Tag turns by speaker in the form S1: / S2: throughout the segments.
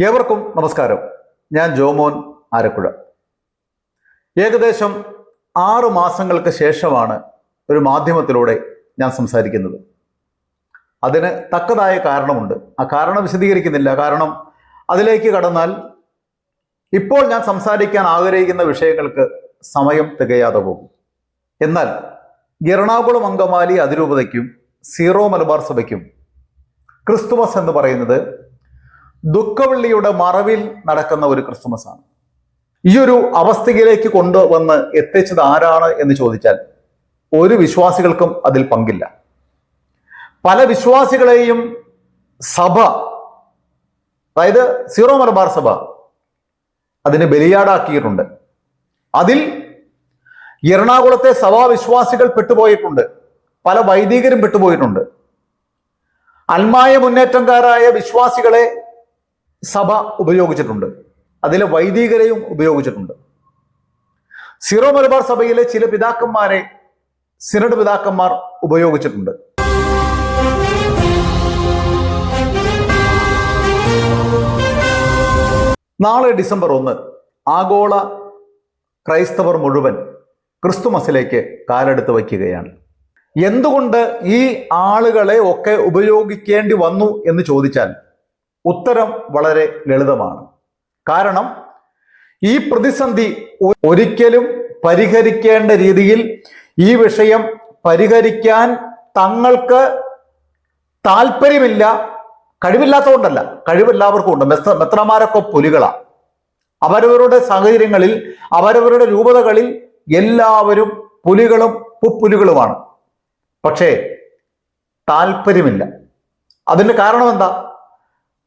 S1: ഏവർക്കും നമസ്കാരം. ഞാൻ ജോമോൻ ആരക്കുഴ. ഏകദേശം ആറു മാസങ്ങൾക്ക് ശേഷമാണ് ഒരു മാധ്യമത്തിലൂടെ ഞാൻ സംസാരിക്കുന്നത്. അതിന് തക്കതായ കാരണമുണ്ട്. ആ കാരണം വിശദീകരിക്കുന്നില്ല. കാരണം അതിലേക്ക് കടന്നാൽ ഇപ്പോൾ ഞാൻ സംസാരിക്കാൻ ആഗ്രഹിക്കുന്ന വിഷയങ്ങൾക്ക് സമയം തികയാതെ പോകും. എന്നാൽ എറണാകുളം അങ്കമാലി അതിരൂപതയ്ക്കും സീറോ മലബാർ സഭയ്ക്കും ക്രിസ്തുമസ് എന്ന് പറയുന്നത് ദുഃഖവെള്ളിയുടെ മറവിൽ നടക്കുന്ന ഒരു ക്രിസ്മസ് ആണ് ഈ ഒരു അവസ്ഥയിലേക്ക് കൊണ്ടുവന്ന് എത്തിച്ചത് ആരാണ് എന്ന് ചോദിച്ചാൽ ഒരു വിശ്വാസികൾക്കും അതിൽ പങ്കില്ല. പല വിശ്വാസികളെയും സഭ അതായത് സീറോ മലബാർ സഭ അതിന് ബലിയാടാക്കിയിട്ടുണ്ട്. അതിൽ എറണാകുളത്തെ സഭാവിശ്വാസികൾ പെട്ടുപോയിട്ടുണ്ട്. പല വൈദികരും പെട്ടുപോയിട്ടുണ്ട്. അന്മായ മുന്നേറ്റംകാരായ വിശ്വാസികളെ സഭ ഉപയോഗിച്ചിട്ടുണ്ട്. അതിലെ വൈദികരെയും ഉപയോഗിച്ചിട്ടുണ്ട്. സിറോ മലബാർ സഭയിലെ ചില പിതാക്കന്മാരെ സിനഡ് പിതാക്കന്മാർ ഉപയോഗിച്ചിട്ടുണ്ട്. നാളെ ഡിസംബർ ഒന്ന് ആഗോള ക്രൈസ്തവർ മുഴുവൻ ക്രിസ്തുമസിലേക്ക് കാലെടുത്ത് വയ്ക്കുകയാണ്. എന്തുകൊണ്ട് ഈ ആളുകളെ ഒക്കെ ഉപയോഗിക്കേണ്ടി വന്നു എന്ന് ചോദിച്ചാൽ ഉത്തരം വളരെ ലളിതമാണ്. കാരണം ഈ പ്രതിസന്ധി ഒരിക്കലും പരിഹരിക്കേണ്ട രീതിയിൽ ഈ വിഷയം പരിഹരിക്കാൻ തങ്ങൾക്ക് താല്പര്യമില്ല കഴിവില്ലാത്തതുകൊണ്ടല്ല. കഴിവെല്ലാവർക്കും ഉണ്ട്. മെത്ര മെത്രമാരൊക്കെ പുലികളാണ് അവരവരുടെ സാഹചര്യങ്ങളിൽ അവരവരുടെ രൂപതകളിൽ എല്ലാവരും പുലികളും പുപ്പുലികളുമാണ്. പക്ഷേ താല്പര്യമില്ല അതിന് കാരണം എന്താ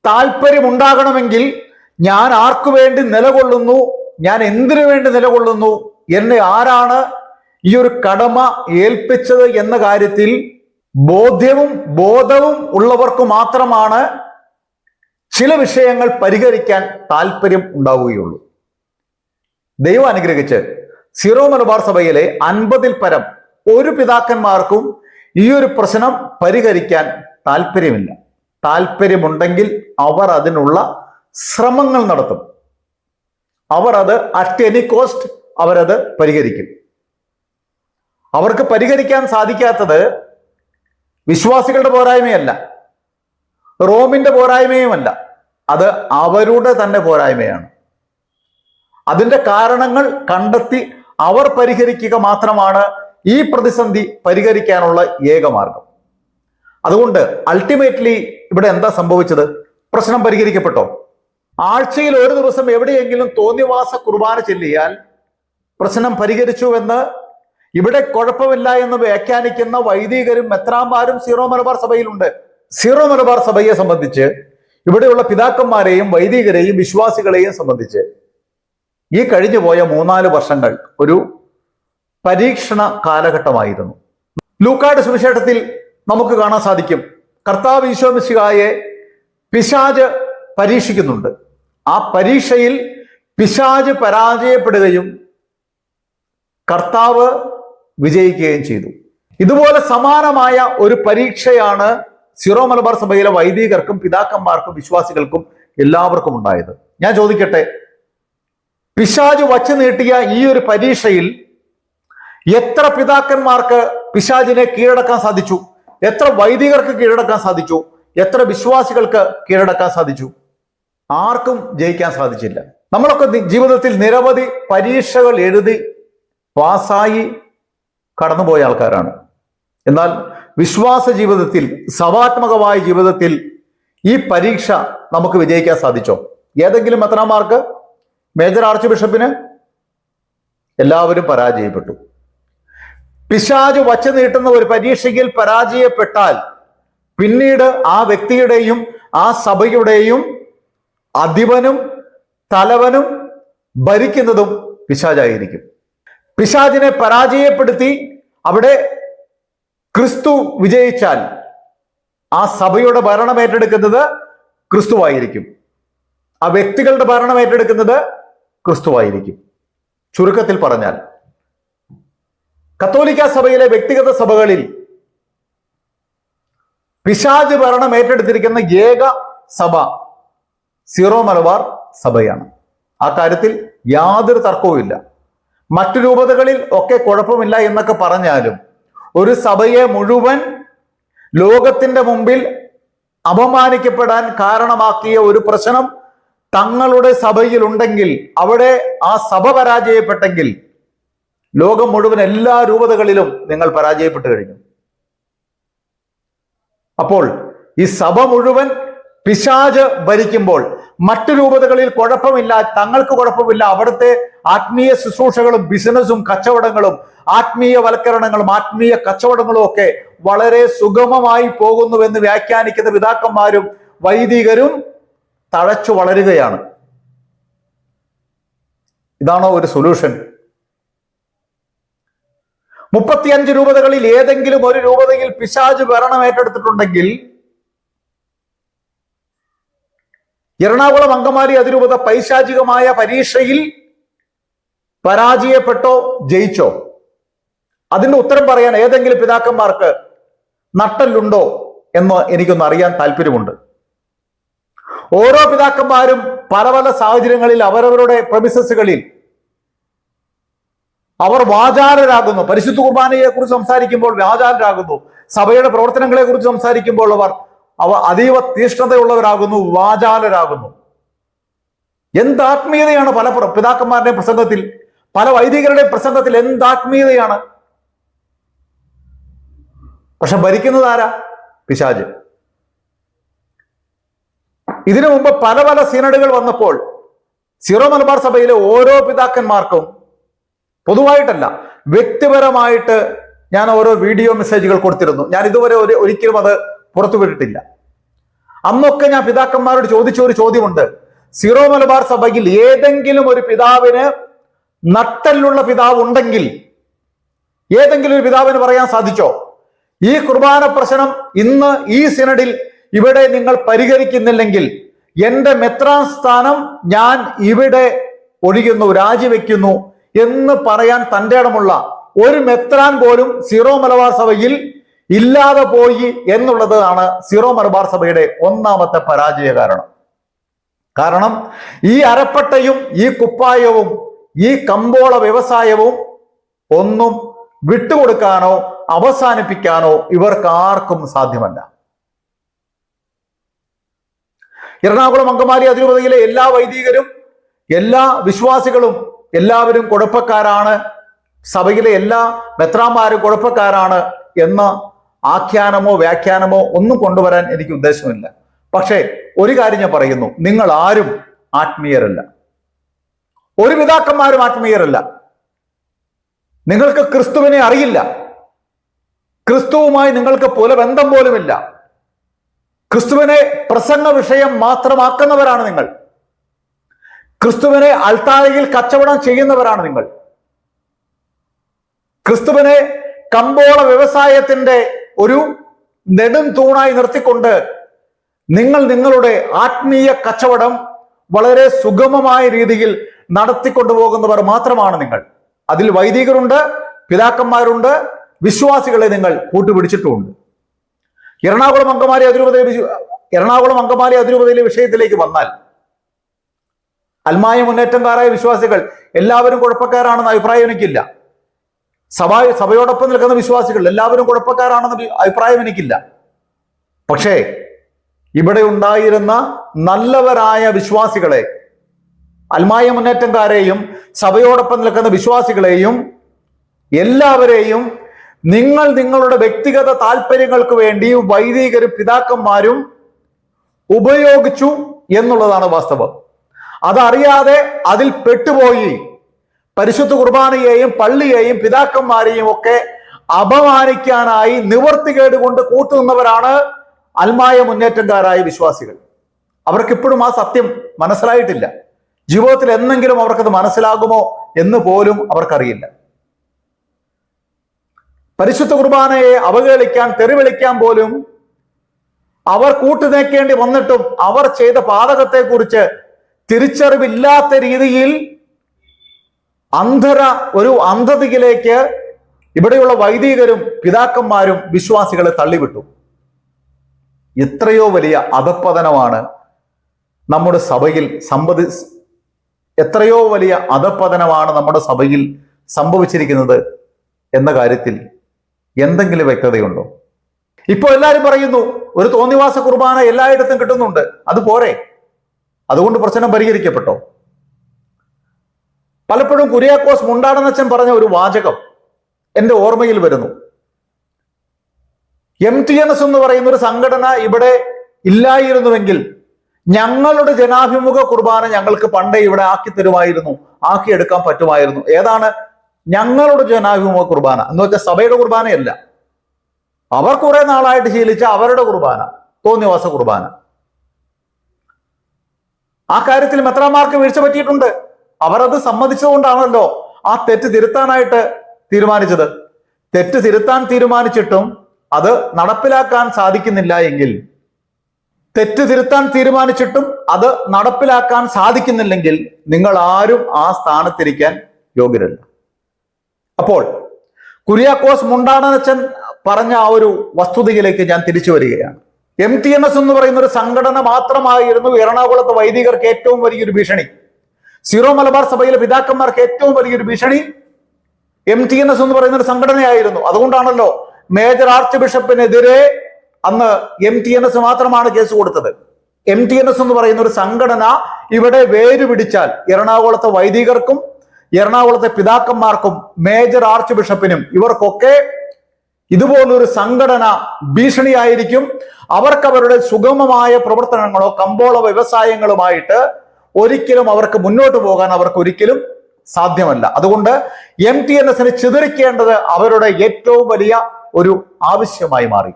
S1: താല്പര്യമുണ്ടാകണമെങ്കിൽ ഞാൻ ആർക്കു വേണ്ടി നിലകൊള്ളുന്നു? ഞാൻ എന്തിനു വേണ്ടി നിലകൊള്ളുന്നു? എന്നെ ആരാണ് ഈ ഒരു കടമ ഏൽപ്പിച്ചത് എന്ന കാര്യത്തിൽ ബോധ്യവും ബോധവും ഉള്ളവർക്ക് മാത്രമാണ് ചില വിഷയങ്ങൾ പരിഹരിക്കാൻ താല്പര്യം ഉണ്ടാവുകയുള്ളൂ. ദൈവം അനുഗ്രഹിച്ച് സിറോ മലബാർ സഭയിലെ അൻപതിൽ പരം ഒരു പിതാക്കന്മാർക്കും ഈ ഒരു പ്രശ്നം പരിഹരിക്കാൻ താല്പര്യമില്ല. താല്പര്യമുണ്ടെങ്കിൽ അവർ അതിനുള്ള ശ്രമങ്ങൾ നടത്തും. അവർ അത് അറ്റ് എനി കോസ്റ്റ് അവരത് പരിഹരിക്കും. അവർക്ക് പരിഹരിക്കാൻ സാധിക്കാത്തത് വിശ്വാസികളുടെ പോരായ്മയല്ല. റോമിന്റെ പോരായ്മയുമല്ല. അത് അവരുടെ തന്നെ പോരായ്മയാണ്. അതിന്റെ കാരണങ്ങൾ കണ്ടെത്തി അവർ പരിഹരിക്കുക മാത്രമാണ് ഈ പ്രതിസന്ധി പരിഹരിക്കാനുള്ള ഏക മാർഗം. അതുകൊണ്ട് അൾട്ടിമേറ്റ്ലി ഇവിടെ എന്താ സംഭവിച്ചത്? പ്രശ്നം പരിഹരിക്കപ്പെട്ടോ? ആഴ്ചയിൽ ഒരു ദിവസം എവിടെയെങ്കിലും തോന്നിവാസ കുർബാന ചെല്ലിയാൽ പ്രശ്നം പരിഹരിച്ചുവെന്ന് ഇവിടെ കുഴപ്പമില്ല എന്ന് വ്യാഖ്യാനിക്കുന്ന വൈദികരും മെത്രാന്മാരും സീറോ മലബാർ സഭയിലുണ്ട്. സീറോ മലബാർ സഭയെ സംബന്ധിച്ച് ഇവിടെയുള്ള പിതാക്കന്മാരെയും വൈദികരെയും വിശ്വാസികളെയും സംബന്ധിച്ച് ഈ കഴിഞ്ഞു പോയ മൂന്നാൽ വർഷങ്ങൾ ഒരു പരീക്ഷണ കാലഘട്ടമായിരുന്നു. ലൂക്കാട് സുവിശേഷത്തിൽ നമുക്ക് കാണാൻ സാധിക്കും. കർത്താവ് ഈശോമിശികായെ പിശാജ് പരീക്ഷിക്കുന്നുണ്ട്. ആ പരീക്ഷയിൽ പിശാജ് പരാജയപ്പെടുകയും കർത്താവ് വിജയിക്കുകയും ചെയ്തു. ഇതുപോലെ സമാനമായ ഒരു പരീക്ഷയാണ് സിറോ മലബാർ സഭയിലെ വൈദികർക്കും പിതാക്കന്മാർക്കും വിശ്വാസികൾക്കും എല്ലാവർക്കും ഉണ്ടായത്. ഞാൻ ചോദിക്കട്ടെ പിശാജ് വച്ചു നീട്ടിയ ഈ ഒരു പരീക്ഷയിൽ എത്ര പിതാക്കന്മാർക്ക് പിശാജിനെ കീഴടക്കാൻ സാധിച്ചു? എത്ര വൈദികർക്ക് കീഴടക്കാൻ സാധിച്ചു? എത്ര വിശ്വാസികൾക്ക് കീഴടക്കാൻ സാധിച്ചു? ആർക്കും ജയിക്കാൻ സാധിച്ചില്ല. നമ്മളൊക്കെ ജീവിതത്തിൽ നിരവധി പരീക്ഷകൾ എഴുതി പാസ്സായി കടന്നുപോയ ആൾക്കാരാണ്. എന്നാൽ വിശ്വാസ ജീവിതത്തിൽ സവാത്മകമായ ജീവിതത്തിൽ ഈ പരീക്ഷ നമുക്ക് വിജയിക്കാൻ സാധിച്ചോ? ഏതെങ്കിലും മെത്രാന്മാർക്ക് മേജർ ആർച്ച് ബിഷപ്പിന് എല്ലാവരും പരാജയപ്പെട്ടു. പിശാജ് വച്ചു നീട്ടുന്ന ഒരു പരീക്ഷയിൽ പരാജയപ്പെട്ടാൽ പിന്നീട് ആ വ്യക്തിയുടെയും ആ സഭയുടെയും അധിപനും തലവനും ഭരിക്കുന്നതും പിശാജായിരിക്കും. പിശാജിനെ പരാജയപ്പെടുത്തി അവിടെ ക്രിസ്തു വിജയിച്ചാൽ ആ സഭയുടെ ഭരണം ഏറ്റെടുക്കുന്നത് ക്രിസ്തുവായിരിക്കും. ആ വ്യക്തികളുടെ ഭരണം ഏറ്റെടുക്കുന്നത് ക്രിസ്തുവായിരിക്കും. ചുരുക്കത്തിൽ പറഞ്ഞാൽ കത്തോലിക്ക സഭയിലെ വ്യക്തിഗത സഭകളിൽ പിശാജ് ഭരണം ഏറ്റെടുത്തിരിക്കുന്ന ഏക സഭ സീറോ മലബാർ സഭയാണ്. ആ കാര്യത്തിൽ യാതൊരു തർക്കവുമില്ല മറ്റു രൂപതകളിൽ ഒക്കെ കുഴപ്പമില്ല എന്നൊക്കെ പറഞ്ഞാലും ഒരു സഭയെ മുഴുവൻ ലോകത്തിന്റെ മുമ്പിൽ അപമാനിക്കപ്പെടാൻ കാരണമാക്കിയ ഒരു പ്രശ്നം തങ്ങളുടെ സഭയിൽ ഉണ്ടെങ്കിൽ അവിടെ ആ സഭ പരാജയപ്പെട്ടെങ്കിൽ ലോകം മുഴുവൻ എല്ലാ രൂപതകളിലും നിങ്ങൾ പരാജയപ്പെട്ടു കഴിഞ്ഞു. അപ്പോൾ ഈ സഭ മുഴുവൻ പിശാജ് ഭരിക്കുമ്പോൾ മറ്റു രൂപതകളിൽ കുഴപ്പമില്ല തങ്ങൾക്ക് കുഴപ്പമില്ല. അവിടുത്തെ ആത്മീയ ശുശ്രൂഷകളും ബിസിനസ്സും കച്ചവടങ്ങളും ആത്മീയ വൽക്കരണങ്ങളും ആത്മീയ കച്ചവടങ്ങളും ഒക്കെ വളരെ സുഗമമായി പോകുന്നുവെന്ന് വ്യാഖ്യാനിക്കുന്ന പിതാക്കന്മാരും വൈദികരും തഴച്ചു വളരുകയാണ്. ഇതാണോ ഒരു സൊല്യൂഷൻ മുപ്പത്തിയഞ്ച് രൂപതകളിൽ ഏതെങ്കിലും ഒരു രൂപതയിൽ പിശാജ് ഭരണം ഏറ്റെടുത്തിട്ടുണ്ടെങ്കിൽ എറണാകുളം അങ്കമാലി അതിരൂപത പൈശാചികമായ പരീക്ഷയിൽ പരാജയപ്പെട്ടോ ജയിച്ചോ? അതിന്റെ ഉത്തരം പറയാൻ ഏതെങ്കിലും പിതാക്കന്മാർക്ക് നട്ടല്ലുണ്ടോ എന്ന് എനിക്കൊന്ന് അറിയാൻ താല്പര്യമുണ്ട്. ഓരോ പിതാക്കന്മാരും പല പല സാഹചര്യങ്ങളിൽ അവരവരുടെ പ്രമിസസുകളിൽ അവർ വാചാലരാകുന്നു. പരിശുദ്ധ കുർബാനയെ കുറിച്ച് സംസാരിക്കുമ്പോൾ വാചാലരാകുന്നു. സഭയുടെ പ്രവർത്തനങ്ങളെ കുറിച്ച് സംസാരിക്കുമ്പോൾ അവർ അവ അതീവ തീഷ്ണതയുള്ളവരാകുന്നു വാചാലരാകുന്നു. എന്താത്മീയതയാണ് പല പിതാക്കന്മാരുടെ പ്രസംഗത്തിൽ പല വൈദികരുടെയും പ്രസംഗത്തിൽ എന്താത്മീയതയാണ്? പക്ഷെ ഭരിക്കുന്നത് ആരാ? പിശാജ് ഇതിനു മുമ്പ് പല പല സിനഡുകൾ വന്നപ്പോൾ സിറോ മലബാർ സഭയിലെ ഓരോ പിതാക്കന്മാർക്കും പൊതുവായിട്ടല്ല വ്യക്തിപരമായിട്ട് ഞാൻ ഓരോ വീഡിയോ മെസ്സേജുകൾ കൊടുത്തിരുന്നു. ഞാൻ ഇതുവരെ ഒരു ഒരിക്കലും അത് പുറത്തുവിട്ടിട്ടില്ല അന്നൊക്കെ ഞാൻ പിതാക്കന്മാരോട് ചോദിച്ച ഒരു ചോദ്യമുണ്ട്. സിറോ മലബാർ സഭയിൽ ഏതെങ്കിലും ഒരു പിതാവിന് നട്ടലുള്ള പിതാവ് ഉണ്ടെങ്കിൽ ഏതെങ്കിലും ഒരു പിതാവിന് പറയാൻ സാധിച്ചോ? ഈ കുർബാന പ്രശ്നം ഇന്ന് ഈ സിനഡിൽ ഇവിടെ നിങ്ങൾ പരിഹരിക്കുന്നില്ലെങ്കിൽ എന്റെ മെത്രാൻ സ്ഥാനം ഞാൻ ഇവിടെ ഒഴിയുന്നു രാജിവെക്കുന്നു. എന്ന് പറയാൻ തന്റെ ഇടമുള്ള ഒരു മെത്രാൻ പോലും സീറോ മലബാർ സഭയിൽ ഇല്ലാതെ പോയി എന്നുള്ളതാണ് സീറോ മലബാർ സഭയുടെ ഒന്നാമത്തെ പരാജയ കാരണം. കാരണം ഈ അരപ്പട്ടയും ഈ കുപ്പായവും ഈ കമ്പോള വ്യവസായവും ഒന്നും വിട്ടുകൊടുക്കാനോ അവസാനിപ്പിക്കാനോ ഇവർക്ക് ആർക്കും സാധ്യമല്ല. എറണാകുളം അങ്കമാലി അതിരൂപതയിലെ എല്ലാ വൈദികരും എല്ലാ വിശ്വാസികളും എല്ലാവരും കുഴപ്പക്കാരാണ്. സഭയിലെ എല്ലാ മെത്രാന്മാരും കുഴപ്പക്കാരാണ് എന്ന ആഖ്യാനമോ വ്യാഖ്യാനമോ ഒന്നും കൊണ്ടുവരാൻ എനിക്ക് ഉദ്ദേശമില്ല. പക്ഷേ ഒരു കാര്യം ഞാൻ പറയുന്നു. നിങ്ങൾ ആരും ആത്മീയരല്ല. ഒരു പിതാക്കന്മാരും ആത്മീയരല്ല. നിങ്ങൾക്ക് ക്രിസ്തുവിനെ അറിയില്ല. ക്രിസ്തുവുമായി നിങ്ങൾക്ക് പുലബന്ധം പോലുമില്ല. ക്രിസ്തുവിനെ പ്രസംഗ വിഷയം മാത്രമാക്കുന്നവരാണ് നിങ്ങൾ. ക്രിസ്തുവിനെ അൾത്താരയിൽ കച്ചവടം ചെയ്യുന്നവരാണ് നിങ്ങൾ. ക്രിസ്തുവിനെ കമ്പോള വ്യവസായത്തിന്റെ ഒരു നെടും തൂണായി നിർത്തിക്കൊണ്ട് നിങ്ങൾ നിങ്ങളുടെ ആത്മീയ കച്ചവടം വളരെ സുഗമമായ രീതിയിൽ നടത്തിക്കൊണ്ടുപോകുന്നവർ മാത്രമാണ് നിങ്ങൾ. അതിൽ വൈദികരുണ്ട് പിതാക്കന്മാരുണ്ട് വിശ്വാസികളെ നിങ്ങൾ കൂട്ടുപിടിച്ചിട്ടുമുണ്ട്. എറണാകുളം അങ്കമാലി അതിരൂപതയിലെ എറണാകുളം അങ്കമാലി അതിരൂപതയിലെ വിഷയത്തിലേക്ക് വന്നാൽ അൽമായ മുന്നേറ്റംകാരായ വിശ്വാസികൾ എല്ലാവരും കുഴപ്പക്കാരാണെന്ന് അഭിപ്രായം എനിക്കില്ല. സഭ സഭയോടൊപ്പം നിൽക്കുന്ന വിശ്വാസികൾ എല്ലാവരും കുഴപ്പക്കാരാണെന്ന് അഭിപ്രായം എനിക്കില്ല. പക്ഷേ ഇവിടെ ഉണ്ടായിരുന്ന നല്ലവരായ വിശ്വാസികളെ അൽമായ മുന്നേറ്റംകാരെയും സഭയോടൊപ്പം നിൽക്കുന്ന വിശ്വാസികളെയും എല്ലാവരെയും നിങ്ങൾ നിങ്ങളുടെ വ്യക്തിഗത താല്പര്യങ്ങൾക്ക് വേണ്ടി വൈദികരും പിതാക്കന്മാരും ഉപയോഗിച്ചു എന്നുള്ളതാണ് വാസ്തവം. അതറിയാതെ അതിൽ പെട്ടുപോയി. പരിശുദ്ധ കുർബാനയെയും പള്ളിയെയും പിതാക്കന്മാരെയും ഒക്കെ അപമാനിക്കാനായി നിവർത്തികേട് കൊണ്ട് കൂട്ടുനിന്നവരാണ് അൽമായ മുന്നേറ്റക്കാരായ വിശ്വാസികൾ. അവർക്കിപ്പോഴും ആ സത്യം മനസ്സിലായിട്ടില്ല. ജീവിതത്തിൽ എന്നെങ്കിലും അവർക്കത് മനസ്സിലാകുമോ എന്ന് പോലും അവർക്കറിയില്ല. പരിശുദ്ധ കുർബാനയെ അവഹേളിക്കാൻ തെറിവിളിക്കാൻ പോലും അവർ കൂട്ടുനേക്കേണ്ടി വന്നിട്ടും അവർ ചെയ്ത പാതകത്തെക്കുറിച്ച് തിരിച്ചറിവില്ലാത്ത രീതിയിൽ അന്ധര ഒരു അന്ധതയിലേക്ക് ഇവിടെയുള്ള വൈദികരും പിതാക്കന്മാരും വിശ്വാസികളെ തള്ളിവിട്ടു. എത്രയോ വലിയ അധപ്പതനമാണ് നമ്മുടെ സഭയിൽ സംഭവി എത്രയോ വലിയ അധപ്പതനമാണ് നമ്മുടെ സഭയിൽ സംഭവിച്ചിരിക്കുന്നത് എന്ന കാര്യത്തിൽ എന്തെങ്കിലും വ്യക്തതയുണ്ടോ? ഇപ്പോൾ എല്ലാവരും പറയുന്നു ഒരു തോന്നിവാസ കുർബാന എല്ലായിടത്തും കിട്ടുന്നുണ്ട് അത് പോരെ? അതുകൊണ്ട് പ്രശ്നം പരിഹരിക്കപ്പെട്ടോ? പലപ്പോഴും കുര്യാക്കോസ് മുണ്ടാടനച്ചൻ പറഞ്ഞ ഒരു വാചകം എന്റെ ഓർമ്മയിൽ വരുന്നു. എം ടി എൻ എസ് എന്ന് പറയുന്ന ഒരു സംഘടന ഇവിടെ ഇല്ലായിരുന്നുവെങ്കിൽ ഞങ്ങളുടെ ജനാഭിമുഖ കുർബാന ഞങ്ങൾക്ക് പണ്ടേ ഇവിടെ ആക്കി തരുമായിരുന്നു ആക്കിയെടുക്കാൻ പറ്റുമായിരുന്നു. ഏതാണ്? ഞങ്ങളുടെ ജനാഭിമുഖ കുർബാന. എന്ന് വെച്ചാൽ സഭയുടെ കുർബാനയല്ല. അവർ കുറെ നാളായിട്ട് ശീലിച്ച അവരുടെ കുർബാന തോന്നിവാസ കുർബാന. ആ കാര്യത്തിൽ മെത്രാമാർക്ക് വീഴ്ച പറ്റിയിട്ടുണ്ട്. അവരത് സമ്മതിച്ചതുകൊണ്ടാണല്ലോ ആ തെറ്റ് തിരുത്താനായിട്ട് തീരുമാനിച്ചത്. തെറ്റ് തിരുത്താൻ തീരുമാനിച്ചിട്ടും അത് നടപ്പിലാക്കാൻ സാധിക്കുന്നില്ല എങ്കിൽ തെറ്റ് തിരുത്താൻ തീരുമാനിച്ചിട്ടും അത് നടപ്പിലാക്കാൻ സാധിക്കുന്നില്ലെങ്കിൽ നിങ്ങൾ ആരും ആ സ്ഥാനത്തിരിക്കാൻ യോഗ്യരല്ല. അപ്പോൾ കുര്യാക്കോസ് മുണ്ടാടനച്ചൻ പറഞ്ഞ ആ ഒരു വസ്തുതയിലേക്ക് ഞാൻ തിരിച്ചു വരികയാണ്. എം ടി എൻ എസ് എന്ന് പറയുന്ന ഒരു സംഘടന മാത്രമായിരുന്നു എറണാകുളത്ത് വൈദികർക്ക് ഏറ്റവും വലിയൊരു ഭീഷണി. സീറോ മലബാർ സഭയിലെ പിതാക്കന്മാർക്ക് ഏറ്റവും വലിയൊരു ഭീഷണി എം ടി എൻ എസ് എന്ന് പറയുന്ന ഒരു സംഘടനയായിരുന്നു. അതുകൊണ്ടാണല്ലോ മേജർ ആർച്ച് ബിഷപ്പിനെതിരെ അന്ന് എം ടി എൻ എസ് മാത്രമാണ് കേസ് കൊടുത്തത്. എം ടി എൻ എസ് എന്ന് പറയുന്ന ഒരു സംഘടന ഇവിടെ വേര് പിടിച്ചാൽ എറണാകുളത്തെ വൈദികർക്കും എറണാകുളത്തെ പിതാക്കന്മാർക്കും മേജർ ആർച്ച് ബിഷപ്പിനും ഇവർക്കൊക്കെ ഇതുപോലൊരു സംഘടന ഭീഷണിയായിരിക്കും. അവർക്ക് അവരുടെ സുഗമമായ പ്രവർത്തനങ്ങളോ കമ്പോള വ്യവസായങ്ങളുമായിട്ട് ഒരിക്കലും അവർക്ക് മുന്നോട്ട് പോകാൻ അവർക്ക് ഒരിക്കലും സാധ്യമല്ല. അതുകൊണ്ട് എം ടി എൻ എസിന് ചിതറിക്കേണ്ടത് അവരുടെ ഏറ്റവും വലിയ ഒരു ആവശ്യമായി മാറി.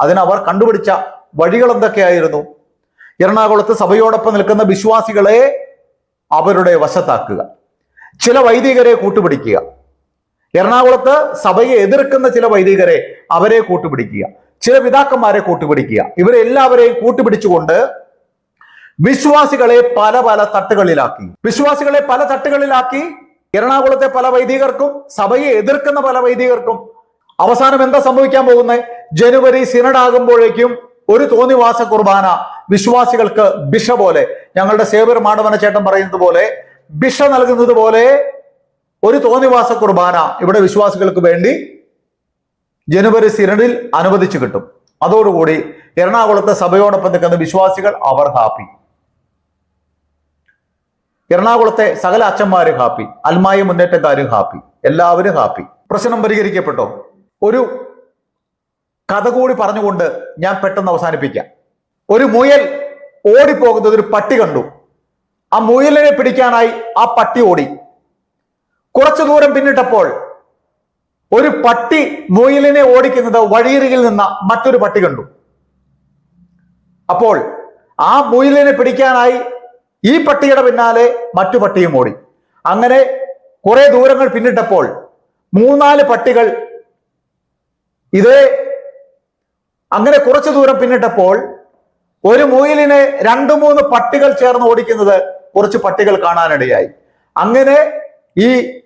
S1: അതിനവർ കണ്ടുപിടിച്ച വഴികൾ എന്തൊക്കെയായിരുന്നു എറണാകുളത്ത് സഭയോടൊപ്പം നിൽക്കുന്ന വിശ്വാസികളെ അവരുടെ വശത്താക്കുക. ചില വൈദികരെ കൂട്ടുപിടിക്കുക. എറണാകുളത്ത് സഭയെ എതിർക്കുന്ന ചില വൈദികരെ അവരെ കൂട്ടുപിടിക്കുക. ചില പിതാക്കന്മാരെ കൂട്ടുപിടിക്കുക. ഇവരെ എല്ലാവരെയും കൂട്ടുപിടിച്ചുകൊണ്ട് വിശ്വാസികളെ പല പല തട്ടുകളിലാക്കി. വിശ്വാസികളെ പല തട്ടുകളിലാക്കി എറണാകുളത്തെ പല വൈദികർക്കും സഭയെ എതിർക്കുന്ന പല വൈദികർക്കും അവസാനം എന്താ സംഭവിക്കാൻ പോകുന്നത് ജനുവരി സിനഡാകുമ്പോഴേക്കും ഒരു തോന്നിവാസ കുർബാന വിശ്വാസികൾക്ക് ബിഷ പോലെ ഞങ്ങളുടെ സേവർ മാടവന പറയുന്നത് പോലെ ബിഷ നൽകുന്നത് പോലെ ഒരു തോന്നിവാസ കുർബാന ഇവിടെ വിശ്വാസികൾക്ക് വേണ്ടി ജനുവരി സിനഡിൽ അനുവദിച്ചു കിട്ടും. അതോടുകൂടി എറണാകുളത്തെ സഭയോടൊപ്പം നിൽക്കുന്ന വിശ്വാസികൾ അവർ ഹാപ്പി. എറണാകുളത്തെ സകല അച്ഛന്മാരും ഹാപ്പി. അൽമായ മുന്നേറ്റക്കാരും ഹാപ്പി. എല്ലാവരും ഹാപ്പി. പ്രശ്നം പരിഹരിക്കപ്പെട്ടോ? ഒരു കഥ കൂടി പറഞ്ഞുകൊണ്ട് ഞാൻ പെട്ടെന്ന് അവസാനിപ്പിക്കാം. ഒരു മുയൽ ഓടിപ്പോകുന്നത് ഒരു പട്ടി കണ്ടു. ആ മുയലിനെ പിടിക്കാനായി ആ പട്ടി ഓടി. കുറച്ചു ദൂരം പിന്നിട്ടപ്പോൾ ഒരു പട്ടി മുയിലിനെ ഓടിക്കുന്നത് വഴിയരികിൽ നിന്ന മറ്റൊരു പട്ടി കണ്ടു. അപ്പോൾ ആ മുയിലിനെ പിടിക്കാനായി ഈ പട്ടിയുടെ പിന്നാലെ മറ്റു പട്ടിയും ഓടി. അങ്ങനെ കുറെ ദൂരങ്ങൾ പിന്നിട്ടപ്പോൾ മൂന്നാൽ പട്ടികൾ ഇതേ അങ്ങനെ കുറച്ചു ദൂരം പിന്നിട്ടപ്പോൾ ഒരു മുയിലിനെ രണ്ടു മൂന്ന് പട്ടികൾ ചേർന്ന് ഓടിക്കുന്നത് കുറച്ച് പട്ടികൾ കാണാനിടയായി. അങ്ങനെ ഈ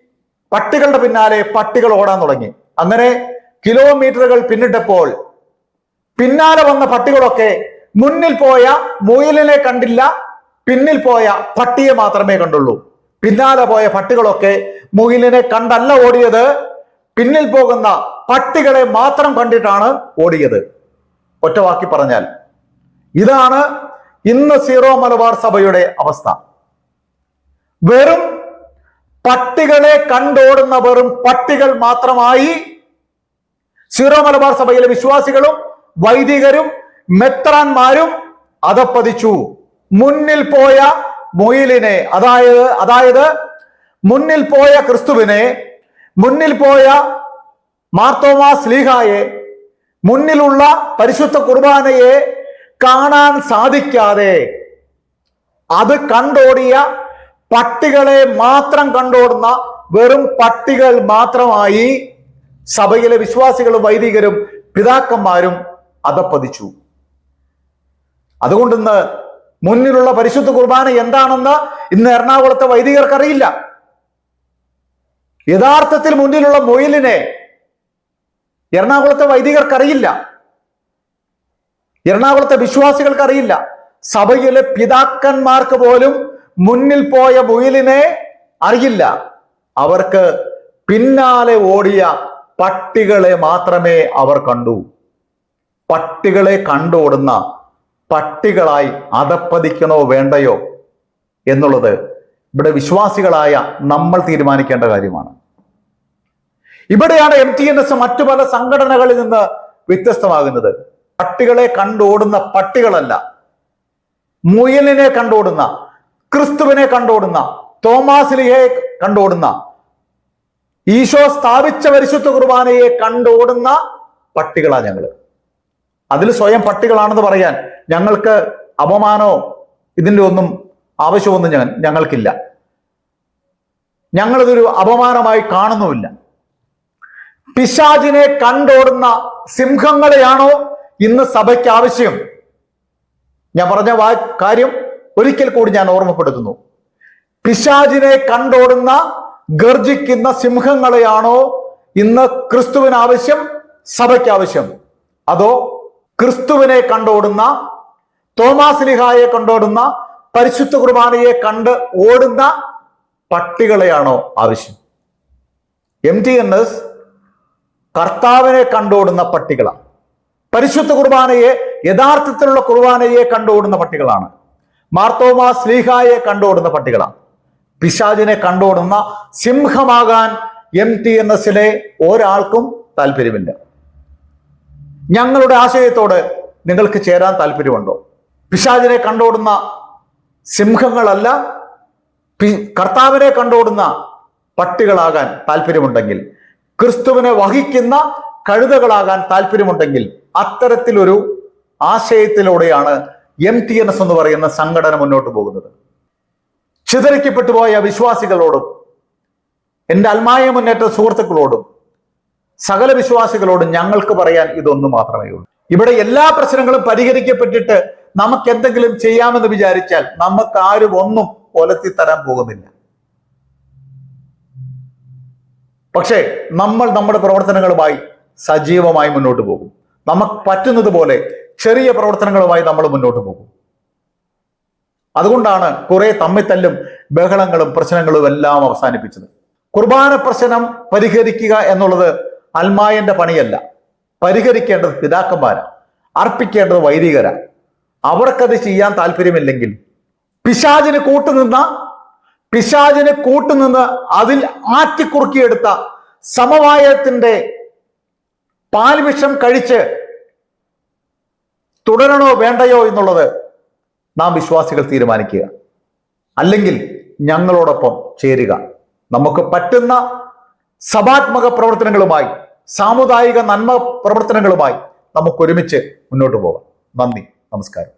S1: പട്ടികളുടെ പിന്നാലെ പട്ടികൾ ഓടാൻ തുടങ്ങി. അങ്ങനെ കിലോമീറ്ററുകൾ പിന്നിട്ടപ്പോൾ പിന്നാലെ വന്ന പട്ടികളൊക്കെ മുന്നിൽ പോയ മുയിലിനെ കണ്ടില്ല പിന്നിൽ പോയ പട്ടിയെ മാത്രമേ കണ്ടുള്ളൂ. പിന്നാലെ പോയ പട്ടികളൊക്കെ മുയിലിനെ കണ്ടല്ല ഓടിയത് പിന്നിൽ പോകുന്ന പട്ടികളെ മാത്രം കണ്ടിട്ടാണ് ഓടിയത്. ഒറ്റവാക്കി പറഞ്ഞാൽ ഇതാണ് ഇന്ന് സീറോ മലബാർ സഭയുടെ അവസ്ഥ. വെറും പട്ടികളെ കണ്ടോടുന്ന വെറും പട്ടികൾ മാത്രമായി. സീറോ മലബാർ സഭയിലെ വിശ്വാസികളും വൈദികരും മെത്രാന്മാരും അതപ്പതിച്ചു മുന്നിൽ പോയ മൊയിലിനെ അതായത് അതായത് മുന്നിൽ പോയ ക്രിസ്തുവിനെ മുന്നിൽ പോയ മാർത്തോമാ സ്ലീഹായെ മുന്നിലുള്ള പരിശുദ്ധ കുർബാനയെ കാണാൻ സാധിക്കാതെ അത് കണ്ടോടിയ പട്ടികളെ മാത്രം കണ്ടോടുന്ന വെറും പട്ടികൾ മാത്രമായി സഭയിലെ വിശ്വാസികളും വൈദികരും പിതാക്കന്മാരും അതപ്പതിച്ചു അതുകൊണ്ട് ഇന്ന് മുന്നിലുള്ള പരിശുദ്ധ കുർബാന എന്താണെന്ന് ഇന്ന് എറണാകുളത്തെ വൈദികർക്ക് അറിയില്ല യഥാർത്ഥത്തിൽ മുന്നിലുള്ള മൊയിലിനെ എറണാകുളത്തെ വൈദികർക്കറിയില്ല. എറണാകുളത്തെ വിശ്വാസികൾക്ക് അറിയില്ല സഭയിലെ പിതാക്കന്മാർക്ക് പോലും മുന്നിൽ പോയ മുയിലിനെ അറിയില്ല. അവർക്ക് പിന്നാലെ ഓടിയ പട്ടികളെ മാത്രമേ അവർ കണ്ടു. പട്ടികളെ കണ്ടോടുന്ന പട്ടികളായി അതപ്പതിക്കണോ വേണ്ടയോ എന്നുള്ളത് ഇവിടെ വിശ്വാസികളായ നമ്മൾ തീരുമാനിക്കേണ്ട കാര്യമാണ്. ഇവിടെയാണ് എം ടി എൻ എസ് മറ്റു പല സംഘടനകളിൽ നിന്ന് വ്യത്യസ്തമാകുന്നത്. പട്ടികളെ കണ്ടോടുന്ന പട്ടികളല്ല. മുയലിനെ കണ്ടോടുന്ന ക്രിസ്തുവിനെ കണ്ടോടുന്ന തോമാസിലിയെ കണ്ടോടുന്ന ഈശോ സ്ഥാപിച്ച പരിശുദ്ധ കുർബാനയെ കണ്ടോടുന്ന പട്ടികളാ ഞങ്ങൾ അതിൽ സ്വയം പട്ടികളാണെന്ന് പറയാൻ ഞങ്ങൾക്ക് അപമാനോ ഇതിന്റെ ഒന്നും ആവശ്യമൊന്നും ഞങ്ങൾ ഞങ്ങൾക്കില്ല. ഞങ്ങളിതൊരു അപമാനമായി കാണുന്നുമില്ല. പിശാചിനെ കണ്ടോടുന്ന സിംഹങ്ങളെയാണോ ഇന്ന് സഭയ്ക്ക് ആവശ്യം ഞാൻ പറഞ്ഞ കാര്യം ഒരിക്കൽ കൂടി ഞാൻ ഓർമ്മപ്പെടുത്തുന്നു. പിശാചിനെ കണ്ടോടുന്ന ഗർജിക്കുന്ന സിംഹങ്ങളെയാണോ ഇന്ന് ക്രിസ്തുവിന് ആവശ്യം സഭയ്ക്ക് ആവശ്യം അതോ ക്രിസ്തുവിനെ കണ്ടോടുന്ന തോമാസ്ലിഹായെ കണ്ടോടുന്ന പരിശുദ്ധ കുർബാനയെ കണ്ട് ഓടുന്ന പട്ടികളെയാണോ ആവശ്യം? എം ടി എൻ എസ് കർത്താവിനെ കണ്ടോടുന്ന പട്ടികളാണ്. പരിശുദ്ധ കുർബാനയെ യഥാർത്ഥത്തിലുള്ള കുർബാനയെ കണ്ടോടുന്ന പട്ടികളാണ്. മാർത്തോമാ സ്ലീഹായെ കണ്ടോടുന്ന പട്ടികളാണ് പിശാജിനെ കണ്ടോടുന്ന സിംഹമാകാൻ എം ടി എൻ എസിലെ ഒരാൾക്കും താല്പര്യമില്ല. ഞങ്ങളുടെ ആശയത്തോട് നിങ്ങൾക്ക് ചേരാൻ താല്പര്യമുണ്ടോ? പിശാജിനെ കണ്ടോടുന്ന സിംഹങ്ങളല്ല കർത്താവിനെ കണ്ടോടുന്ന പട്ടികളാകാൻ താല്പര്യമുണ്ടെങ്കിൽ ക്രിസ്തുവിനെ വഹിക്കുന്ന കഴുതകളാകാൻ താല്പര്യമുണ്ടെങ്കിൽ അത്തരത്തിലൊരു ആശയത്തിലൂടെയാണ് എം ടി എൻ എസ് എന്ന് പറയുന്ന സംഘടന മുന്നോട്ട് പോകുന്നത്. ചിതറിക്കപ്പെട്ടു പോയ വിശ്വാസികളോടും എന്റെ അൽമായ മുന്നേറ്റ സുഹൃത്തുക്കളോടും സകല വിശ്വാസികളോടും ഞങ്ങൾക്ക് പറയാൻ ഇതൊന്നു മാത്രമേ ഉള്ളൂ. ഇവിടെ എല്ലാ പ്രശ്നങ്ങളും പരിഹരിക്കപ്പെട്ടിട്ട് നമുക്ക് എന്തെങ്കിലും ചെയ്യാമെന്ന് വിചാരിച്ചാൽ നമുക്ക് ആരും ഒന്നും ഒലത്തി തരാൻ പോകുന്നില്ല. പക്ഷേ നമ്മൾ നമ്മുടെ പ്രവർത്തനങ്ങളുമായി സജീവമായി മുന്നോട്ട് പോകും. നമുക്ക് പറ്റുന്നത് പോലെ ചെറിയ പ്രവർത്തനങ്ങളുമായി നമ്മൾ മുന്നോട്ട് പോകും. അതുകൊണ്ടാണ് കുറെ തമ്മിത്തല്ലും ബഹളങ്ങളും പ്രശ്നങ്ങളും എല്ലാം അവസാനിപ്പിച്ചത്. കുർബാന പ്രശ്നം പരിഹരിക്കുക എന്നുള്ളത് അൽമായന്റെ പണിയല്ല. പരിഹരിക്കേണ്ടത് പിതാക്കന്മാരാണ് അർപ്പിക്കേണ്ടത് വൈദികരാ. അവർക്കത് ചെയ്യാൻ താല്പര്യമില്ലെങ്കിൽ പിശാചിന് കൂട്ടുനിന്ന പിശാചിന് കൂട്ടുനിന്ന് അതിൽ ആറ്റിക്കുറുക്കിയെടുത്ത സമവായത്തിന്റെ പാൽവിഷം കഴിച്ച് തുടരണോ വേണ്ടയോ എന്നുള്ളത് നാം വിശ്വാസികൾ തീരുമാനിക്കുക. അല്ലെങ്കിൽ ഞങ്ങളോടൊപ്പം ചേരുക. നമുക്ക് പറ്റുന്ന സഭാത്മക പ്രവർത്തനങ്ങളുമായി സാമുദായിക നന്മ പ്രവർത്തനങ്ങളുമായി നമുക്കൊരുമിച്ച് മുന്നോട്ട് പോകാം. നന്ദി. നമസ്കാരം.